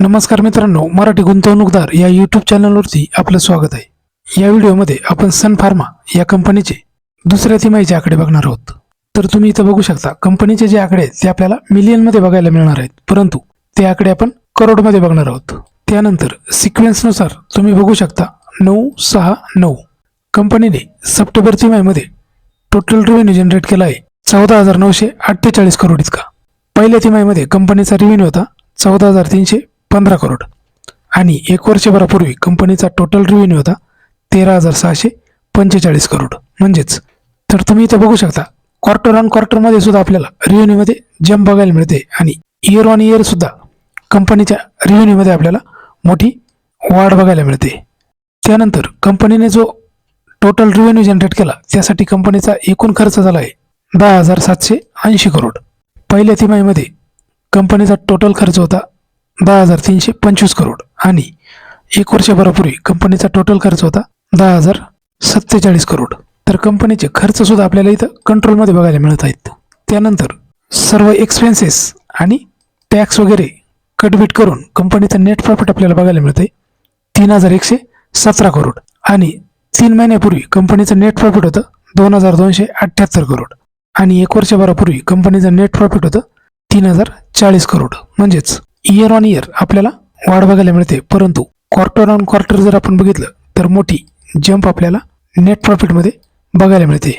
नमस्कार मित्रांनो मराठी गुंतवणूकदार या यूट्यूब चॅनलवरती आपलं स्वागत आहे. या व्हिडिओमध्ये आपण सन फार्मा या कंपनीचे दुसऱ्या तिमाहीचे आकडे बघणार आहोत. तर तुम्ही इथं बघू शकता कंपनीचे जे आकडे आहेत ते आपल्याला मिलियनमध्ये बघायला मिळणार आहेत. परंतु ते आकडे आपण करोडमध्ये बघणार आहोत. त्यानंतर सिक्वेन्सनुसार तुम्ही बघू शकता नऊ सहा नऊ. कंपनीने सप्टेंबर तिमाहीमध्ये टोटल रेव्हेन्यू जनरेट केला आहे चौदा हजार नऊशे अठ्ठेचाळीस करोड इतका. पहिल्या तिमाहीमध्ये कंपनीचा रेव्हेन्यू होता चौदा हजार तीनशे पंधरा करोड. आणि एक वर्षभरापूर्वी कंपनीचा टोटल रेव्हेन्यू होता तेरा हजार सहाशे पंचेचाळीस करोड. म्हणजेच तर तुम्ही इथं बघू शकता क्वार्टर ऑन क्वार्टरमध्ये सुद्धा आपल्याला रेव्हेन्यूमध्ये जम बघायला मिळते आणि इयर ऑन इयर सुद्धा कंपनीच्या रेव्हेन्यूमध्ये आपल्याला मोठी वाढ बघायला मिळते. त्यानंतर कंपनीने जो टोटल रेव्हेन्यू जनरेट केला त्यासाठी कंपनीचा एकूण खर्च झाला आहे दहा हजार सातशे ऐंशी करोड. पहिल्या तिमाहीमध्ये कंपनीचा टोटल खर्च होता दहा हजार तीनशे पंचवीस करोड. आणि एक वर्षभरापूर्वी कंपनीचा टोटल खर्च होता दहा हजार सत्तेचाळीस करोड. तर कंपनीचे खर्च सुद्धा आपल्याला इथं कंट्रोलमध्ये बघायला मिळत आहेत. त्यानंतर सर्व एक्सपेन्सेस आणि टॅक्स वगैरे कटबीट करून कंपनीचं नेट प्रॉफिट आपल्याला बघायला मिळते तीन हजार एकशे सतरा करोड. आणि तीन महिन्यापूर्वी कंपनीचं नेट प्रॉफिट होतं दोन हजार दोनशे अठ्ठ्याहत्तर करोड. आणि एक वर्षभरापूर्वी कंपनीचं नेट प्रॉफिट होतं तीन हजार चाळीस करोड. म्हणजेच इयर ऑन इयर आपल्याला वाढ बघायला मिळते. परंतु क्वार्टर ऑन क्वार्टर जर आपण बघितलं तर मोठी जंप आपल्याला नेट प्रॉफिटमध्ये बघायला मिळते.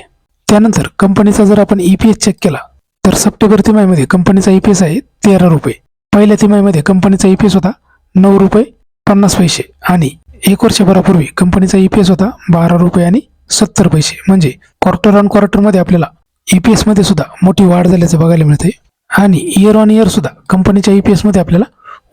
त्यानंतर कंपनीचा जर आपण ई पी एस चेक केला तर सप्टेंबर तिमाहीमध्ये कंपनीचा ई पी एस आहे तेरा रुपये. पहिल्या तिमाहीमध्ये कंपनीचा ई पी एस होता नऊ रुपये पन्नास पैसे आणि एक वर्षभरापूर्वी कंपनीचा ई पी एस होता बारा रुपये आणि सत्तर पैसे. म्हणजे क्वार्टर ऑन क्वार्टरमध्ये आपल्याला ई पी एसमध्ये सुद्धा मोठी वाढ झाल्याचं बघायला मिळते. आणि इयर ऑन इयर सुद्धा कंपनीच्या ई पी एसमध्ये आपल्याला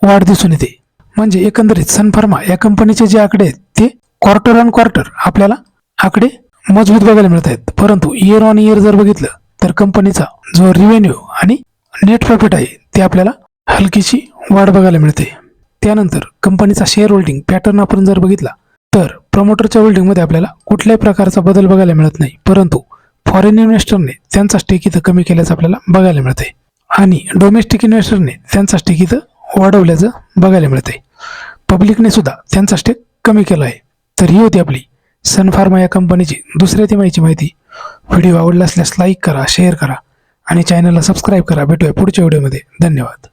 वाढ दिसून येते. म्हणजे एकंदरीत सनफार्मा या कंपनीचे जे आकडे आहेत ते क्वार्टर ऑन क्वार्टर आपल्याला आकडे मजबूत बघायला मिळत आहेत. परंतु इयर ऑन इयर जर बघितलं तर कंपनीचा जो रिव्हेन्यू आणि नेट प्रॉफिट आहे ते आपल्याला हलकीची वाढ बघायला मिळते. त्यानंतर कंपनीचा शेअर होल्डिंग पॅटर्न आपण जर बघितला तर प्रमोटरच्या होल्डिंगमध्ये आपल्याला कुठल्याही प्रकारचा बदल बघायला मिळत नाही. परंतु फॉरेन इन्व्हेस्टरने त्यांचा स्टेक इथं कमी केल्याचं आपल्याला बघायला मिळते. आणि डोमेस्टिक इन्व्हेस्टरने त्यांचा स्टेक इथं वाढवल्याचं बघायला मिळते पब्लिकने सुद्धा त्यांचा स्टेक कमी केला आहे तर ही होती आपली सनफार्मा या कंपनीची दुसऱ्या तिमाहीची माहिती. व्हिडिओ आवडला असल्यास लाईक करा शेअर करा आणि चॅनलला सबस्क्राईब करा. भेटूया पुढच्या व्हिडिओमध्ये धन्यवाद.